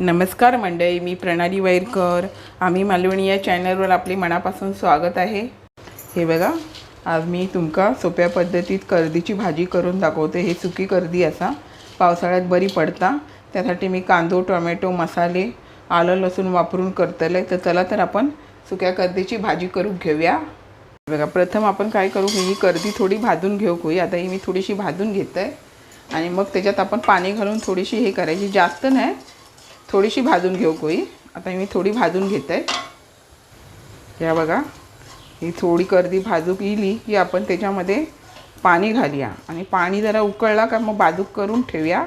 नमस्कार मंडळी मी प्रणाली वैरकर. आम्ही मालवणी या चॅनलवर आपले मनापासून स्वागत आहे. हे बघा आज मी तुमका सोप्या पद्धतीत कर्दीची भाजी करून दाखवते. हे सुकी कर्दी असा. पावसाळ्यात बरी पडता. त्यासाठी मी कांदो टोमॅटो मसाले आलं लसूण वापरून करतले. तर चला तर आपण सुक्या कर्दीची भाजी करून घेऊया. बघा प्रथम आपण काय करू? ही कर्दी थोडी भाजून घेऊ कोई. आता ही मी थोडीशी भाजून घेत आहे आणि मग त्याच्यात आपण पाणी घालून थोडीशी हे करायची. जास्त नाही. थोडीशी भाजून घेऊ कोई. आता मी थोडी भाजून घेत. आहे या बघा. ही थोडी कर्दी भाजूक इली की आपण त्याच्यामध्ये पाणी घालूया. आणि पाणी जरा उकळला का मग बाजूक करून ठेवूया.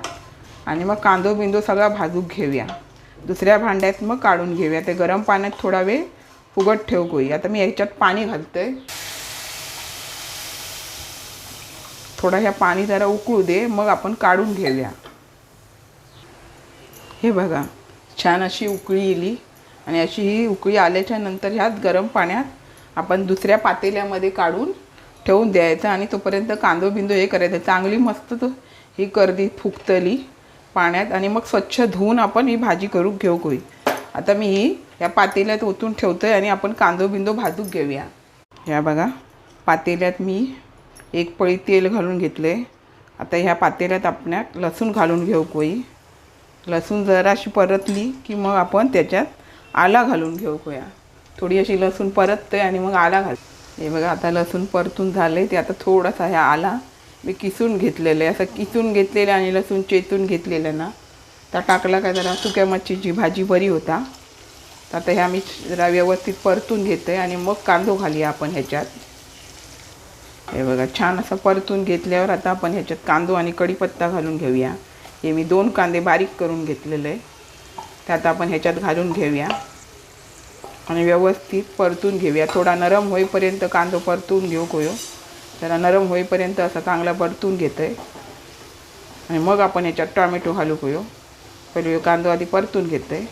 आणि मग कांदो बिंदो सगळा भाजूक घेऊया. दुसऱ्या भांड्यात मग काढून घेऊया. ते गरम पाण्यात थोडा वेळ फुगत ठेव कोई. आता मी याच्यात पाणी घालते थोडा ह्या पाणी जरा उकळू दे. मग आपण काढून घेऊया. हे बघा छान अशी उकळी येली आणि अशी ही उकळी आल्याच्यानंतर ह्याच गरम पाण्यात आपण दुसऱ्या पातेल्यामध्ये काढून ठेवून द्यायचं आणि तोपर्यंत कांदो बिंदो हे करायचं. चांगली मस्त ही कर्दी फुगतली पाण्यात आणि मग स्वच्छ धुवून आपण ही भाजी करून घेऊ होईल आता मी ही या पातेल्यात ओतून ठेवतोय आणि आपण कांदो बिंदो भाजूक घेऊया. ह्या बघा पातेल्यात मी एक पळी तेल घालून घेतले आता ह्या पातेल्यात आपण लसूण घालून घेऊ कोई लसूण जराशी परतली की मग आपण त्याच्यात आला घालून घेऊया. थोडी अशी लसूण परतते आणि मग आला घाल. हे बघा आता लसूण परतून झाले ते आता थोडासा ह्या आला. मी किसून घेतलेलं आहे. असं किसून घेतलेलं आणि लसूण चेतून घेतलेलं ना. तर टाकला का जरा सुक्या मच्छीची भाजी बरी होता. तर आता ह्या मी जरा व्यवस्थित परतून घेते आणि मग कांदो घालूया आपण ह्याच्यात. हे बघा छान असं परतून घेतल्यावर आता आपण ह्याच्यात कांदो आणि कढीपत्ता घालून घेऊया. हे मी दोन कांदे बारीक करून घेतलेले आहे त्यात आपण ह्याच्यात घालून घेऊया. आणि व्यवस्थित परतून घेऊया. थोडा नरम होईपर्यंत कांदो परतून घेऊ कोयो. त्याला नरम होईपर्यंत असा चांगला परतून घेतं आहे आणि मग आपण ह्याच्यात टॉमॅटो घालू कोयो. पहिले कांदो आधी परतून घेतं आहे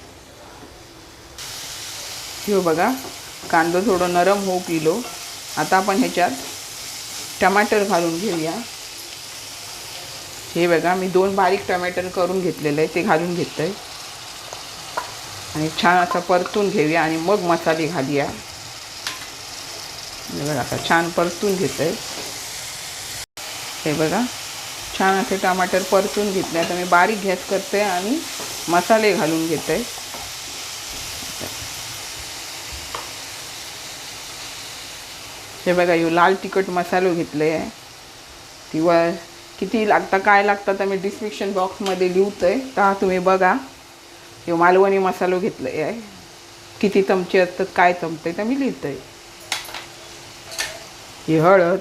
हो बघा कांदो थोडं नरम होऊ किलो. आता आपण ह्याच्यात टमाटर घालून घेऊया. हे बघा मी दोन बारीक टमॅटर करून घेतलेलं आहे ते घालून घेत आहे आणि छान असं परतून घेऊया आणि मग मसाले घालूया. हे बघा आता छान परतून घेत आहे हे बघा छान असे टमाटर परतून घेतले. आता मी बारीक गॅस करते आणि मसाले घालून घेत आहे हे बघा यो लाल तिखट मसालो घेतले आहे किंवा किती लागतं काय लागतं तर मी डिस्क्रिप्शन बॉक्समध्ये लिहतो आहे तर तुम्ही बघा. हे मालवणी मसालो घेतलं आहे किती चमचे असतात काय चमते तर मी लिहितो आहे ही हळद.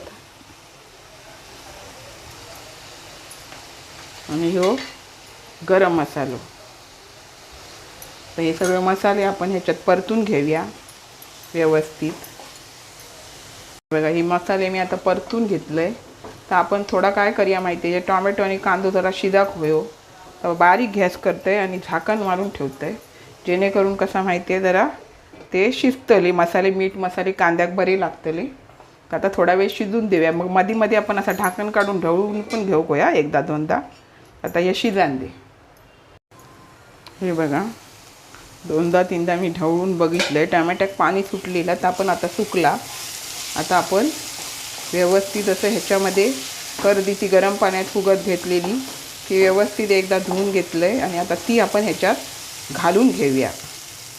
आणि ह्यो गरम मसालो. तर हे सगळे मसाले आपण ह्याच्यात परतून घेऊया व्यवस्थित. बघा हे मसाले मी आता परतून घेतलं आहे तर आपण थोडा काय करूया माहिती आहे टॉमॅटो आणि कांदो जरा शिजाक होयो. तर बारीक गॅस करते आणि झाकण मारून ठेवते जेणेकरून कसं माहिती आहे जरा ते शिजतले मसाले मीठ मसाले कांद्याक बरे लागतले. तर आता थोडा वेळ शिजून देऊया. मग मध्ये मध्ये आपण असं ढाकण काढून ढवळून पण घेऊ होया एकदा दोनदा. आता हे शिजान दे. हे बघा दोनदा तीनदा मी ढवळून बघितलं आहे टमॅट्याक पाणी सुटलेलं तर आपण आता सुकला. आता आपण व्यवस्थित असं ह्याच्यामध्ये कर्दीची गरम पाण्यात फुगत घेतलेली. ती व्यवस्थित एकदा धुवून घेतलं आहे आणि आता ती आपण ह्याच्यात घालून घेऊया.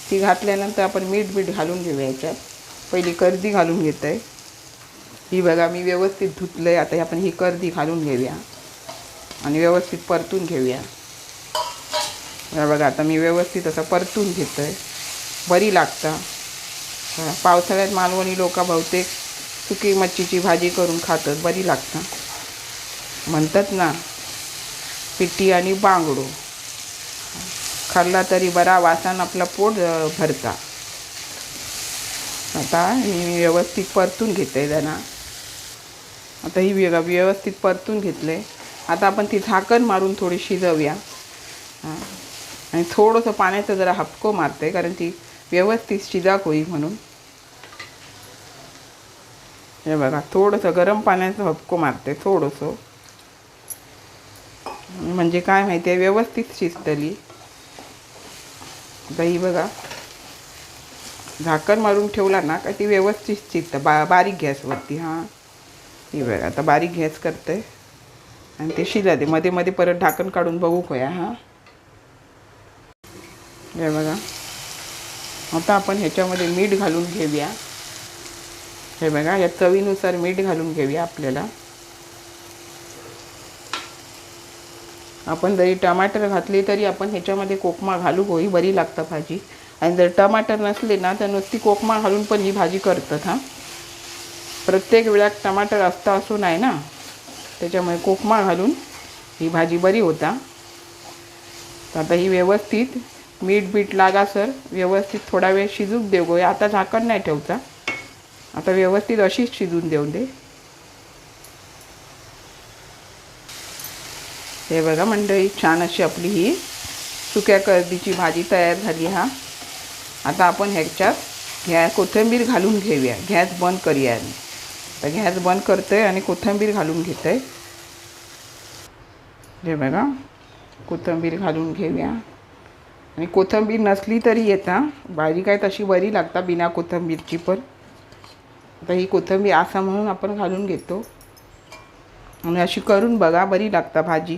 ती घातल्यानंतर आपण मीठ मीठ घालून घेऊया ह्याच्यात. पहिली कर्दी घालून घेत आहे ही बघा मी व्यवस्थित धुतलं आहे आता आपण ही कर्दी घालून घेऊया. आणि व्यवस्थित परतून घेऊया. बघा आता मी व्यवस्थित असं परतून घेतो आहे बरी लागतं. पावसाळ्यात मालवणी लोक बहुतेक सुकी मच्छीची भाजी करून खातात बरी लागतं. म्हणतात ना पिट्टी आणि बांगडो. खाल्ला तरी बरा वासान आपला पोट भरता. आता मी व्यवस्थित परतून घेते त्यांना आता ही व्यवस्थित परतून घेतले आता आपण ती झाकण मारून थोडी शिजवूया. आणि थोडंसं पाण्याचं जरा हपको मारते कारण ती व्यवस्थित शिजाक होई म्हणून. हे बघा थोडंसं गरम पाण्याचं हपको मारते थोडंसं. म्हणजे काय माहिती आहे व्यवस्थित शिजतली. दही बघा झाकण मारून ठेवला ना का ती व्यवस्थित शिजतं बा बारीक गॅसवरती हां. ही बघा आता बारीक गॅस करते. आणि ते शिजा दे मध्ये मध्ये परत ढाकण काढून बघू खोया हां. हे बघा. आता आपण ह्याच्यामध्ये मीठ घालून घेऊया. हे बघा या चवीनुसार मीठ घालून घेऊया आपल्याला. आपण जरी टमाटर घातले तरी आपण ह्याच्यामध्ये कोकमा घालू होई बरी लागतं भाजी. आणि जर टमाटर नसले ना तर नुसती कोकमा घालून पण ही भाजी करतात हां. प्रत्येक वेळात टमाटर असता असं नाही ना. त्याच्यामुळे कोकमा घालून ही भाजी बरी होता. आता ही व्यवस्थित मीठ बीठ लागा सर. व्यवस्थित थोडा वेळ शिजूक देऊ. गो आता झाकण नाही ठेवता. आता व्यवस्थित अशीच शिजून देऊन दे. हे बघा मंडळी छान अशी आपली ही सुक्या कर्दीची भाजी तयार झाली हा. आता आपण ह्याच्यात घ्या कोथिंबीर घालून घेऊया. गॅस बंद करूया आम्ही. तर गॅस बंद करतोय आणि कोथिंबीर घालून घेतो आहे हे बघा कोथिंबीर घालून घेऊया. आणि कोथिंबीर नसली तरी येता. भाजी काय तशी बरी लागता बिना कोथिंबीरची पण. आता ही कोथिंबीर असा म्हणून आपण घालून घेतो. आणि अशी करून बघा बरी लागता भाजी.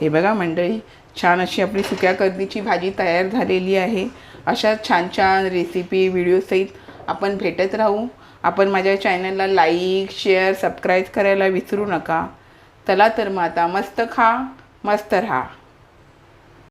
हे बघा मंडळी छान अशी आपली सुक्या कर्दीची भाजी तयार झालेली आहे. अशा छान छान रेसिपी व्हिडिओसहित आपण भेटत राहू. आपण माझ्या चॅनलला लाईक शेअर सबस्क्राईब करायला विसरू नका. चला तर मग आता मस्त खा मस्त राहा.